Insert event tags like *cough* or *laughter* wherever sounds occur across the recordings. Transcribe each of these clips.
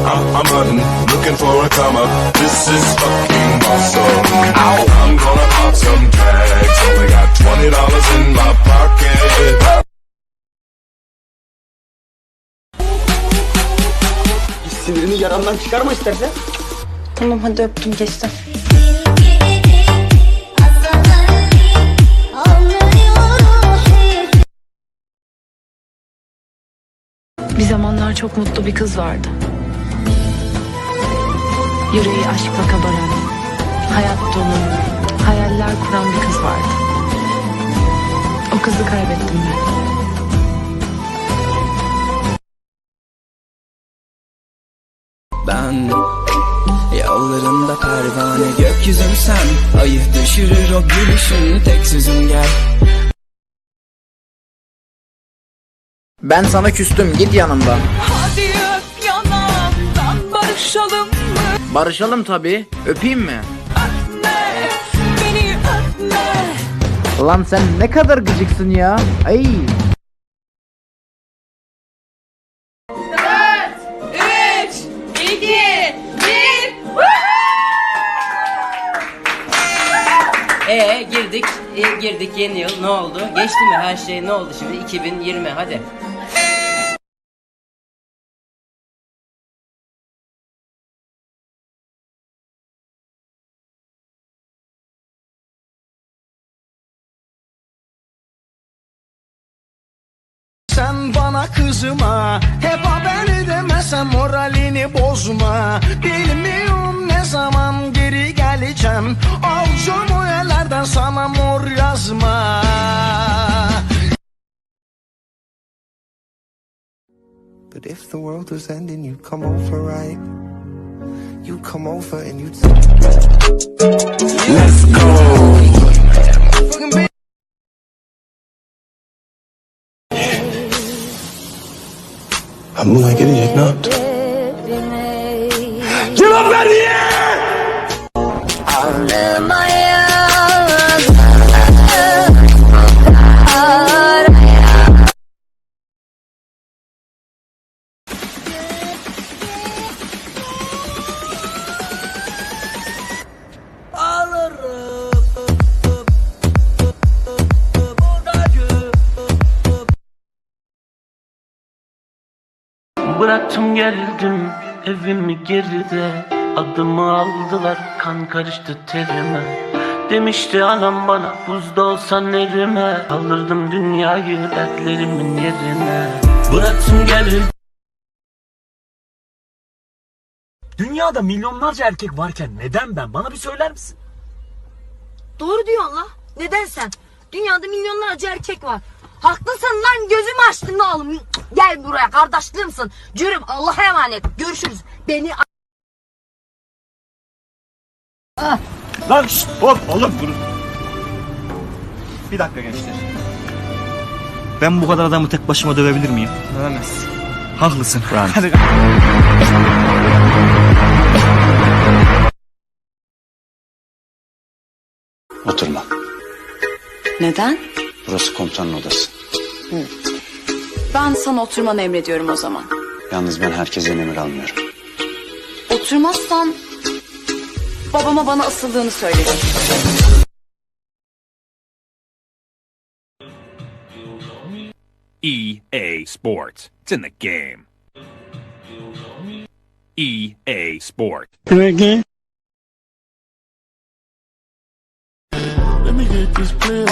I'm, I'm hunting, looking for a come up. This is fucking awesome. Ow. I'm gonna pop some tags. Only got twenty dollars in my pocket. Sinirini yarandan çıkarma istersen. Tamam hadi öptüm geçti. Bir zamanlar çok mutlu bir kız vardı. Yüreği aşkla kabaran, hayat dolu, hayaller kuran bir kız vardı. O kızı kaybettim ben. Ben Yollarında pervane gökyüzüm sen Ayı düşürür o gülüşün tek sözüm gel Ben sana küstüm git yanımdan. Barışalım tabi. Öpeyim mi? Lan sen ne kadar gıcıksın ya. Ay. Ee girdik, e, girdik yeni yıl ne oldu? Geçti mi her şey ne oldu şimdi? 2020 hadi. Sen bana kızma Hep haber edemezsen moralini bozma Bilmiyorum ne zaman geri geleceğim Alacağım o yerlerden sana mor yazma But if the world was ending, you'd come over, right? You come over and you'd Let's go. Ben buna gelecek ne yaptım? Cevap ver niye? Bıraktım geldim evimi geride Adımı aldılar kan karıştı terime Demişti anam bana buzda olsan erime Kaldırdım dünyayı dertlerimin yerine Bıraktım geldim Dünyada milyonlarca erkek varken neden ben? Bana bir söyler misin? Doğru diyor Allah. Neden sen? Dünyada milyonlarca erkek var. Haklısın lan gözümü açtın ne oğlum. Gel buraya kardeşliğimsin. Cürüm Allah'a emanet. Görüşürüz. Beni Lan şşt hop oğlum durun. Bir dakika gençler. Ben bu kadar adamı tek başıma dövebilir miyim? Dövemez. Haklısın. Hadi. Oturma. Neden? Burası komutanın odası. Ben sana oturmanı emrediyorum o zaman. Yalnız ben herkesten emir almıyorum. Oturmazsan babama bana asıldığını söylerim. EA Sports. It's in the game. EA Sports. Let me get this clear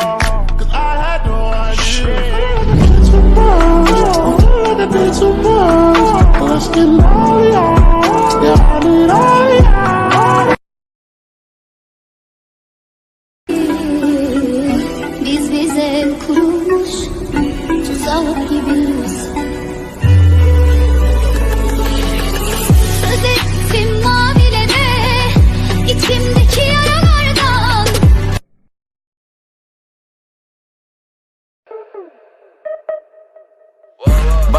Biz bize kurulmuş tuzak gibiyiz.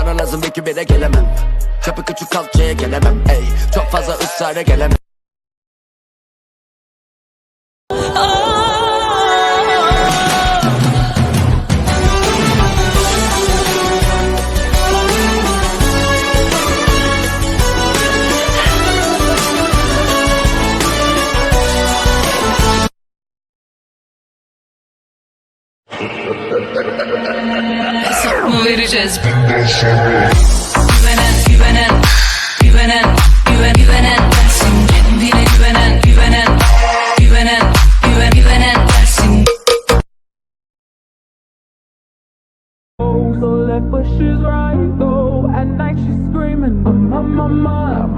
Bana lazım bir kübire gelemem. Çapı küçük kalçaya gelemem ey. Çok fazla ısrara gelemem Güvenen, So left but she's right though At night she's screaming I'm my my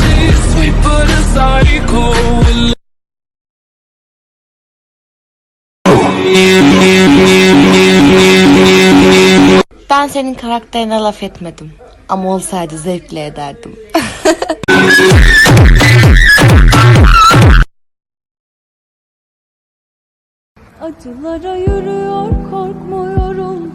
she's sweet but a psycho Ben senin karakterine laf etmedim. Ama olsaydı zevkle ederdim. *laughs* Acılara yürüyor korkmuyorum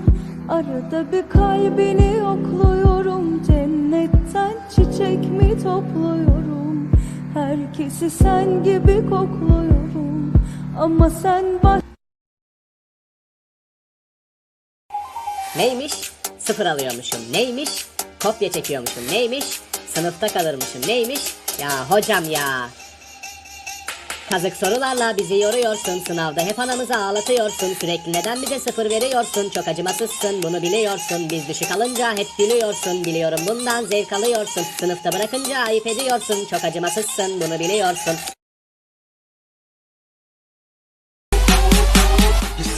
Arada bir kalbini yokluyorum Cennetten çiçek mi topluyorum Herkesi sen gibi kokluyorum Ama sen baş Neymiş? Sıfır alıyormuşum. Neymiş? Kopya çekiyormuşum. Neymiş? Sınıfta kalırmışım. Neymiş? Ya hocam ya. Kazık sorularla bizi yoruyorsun Sınavda hep anamızı ağlatıyorsun Sürekli neden bize sıfır veriyorsun Çok acımasızsın bunu biliyorsun Biz düşük alınca hep gülüyorsun Biliyorum bundan zevk alıyorsun Sınıfta bırakınca ayıp ediyorsun Çok acımasızsın bunu biliyorsun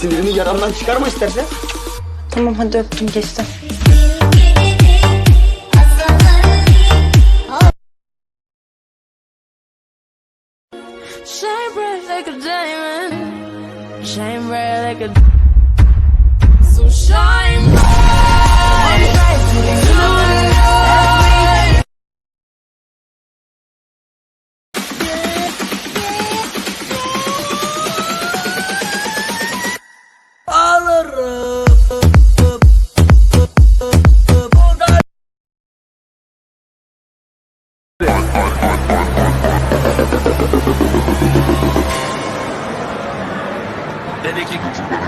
Sinirini yaramdan çıkarma istersen. Tamam hadi öptüm geçti. Shine bright like a diamond Shine bright like a So shine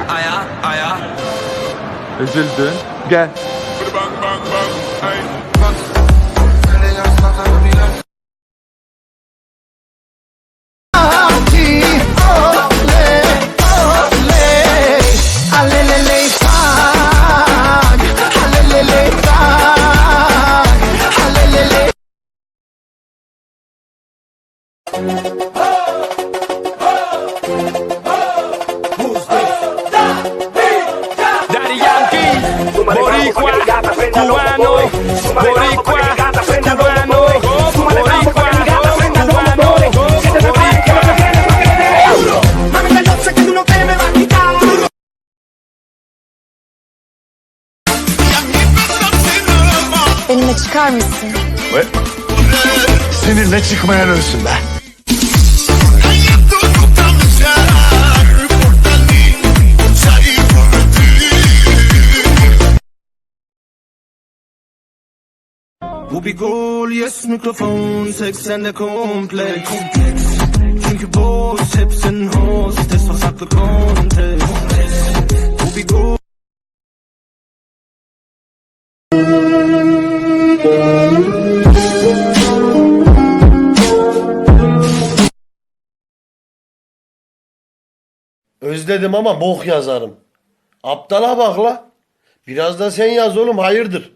aya aya Üzüldün. Gel. Seninle çıkmayan ölsün be. Bu bir gol yes mikrofon 80'de kompleks Çünkü boş hepsin hostes Fasaklı kontes. Bu bir gol Özledim ama bok yazarım. Aptala bak la. Biraz da sen yaz oğlum hayırdır.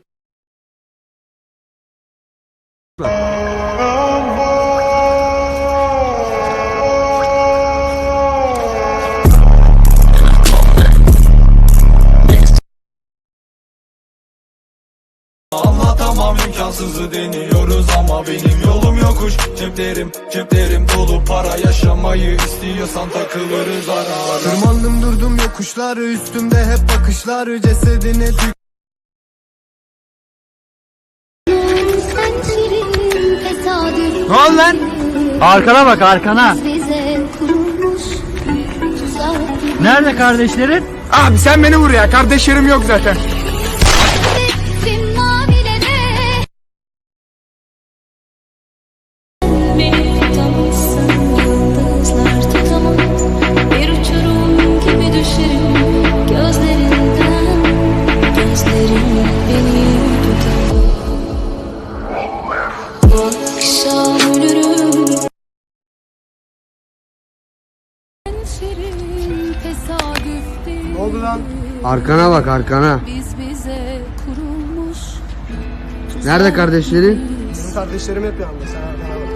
Anlatamam imkansızı deniyoruz ama benim yolum yokuş Ceplerim ceplerim dolu para yaşamayı istiyorsan takılırız ara ara Tırmandım durdum yokuşlar üstümde hep bakışlar cesedine tük Ne oldu lan? Arkana bak arkana. Nerede kardeşlerin? Abi sen beni vur ya. Kardeşlerim yok zaten. Akşam ölürüm Arkana bak arkana Biz bize kurulmuş Nerede kardeşleri? Kardeşlerim hep yanında. Sen arkana bak.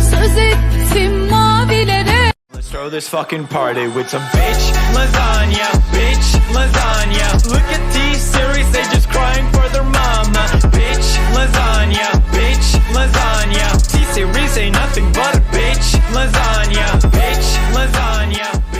Söz ettim mavilere Let's throw this fucking party with some bitch lasagna, bitch lasagna. Look at these series, they just crying Lasagna, bitch. Lasagna. T-Series ain't nothing but a bitch. Lasagna, bitch. Lasagna.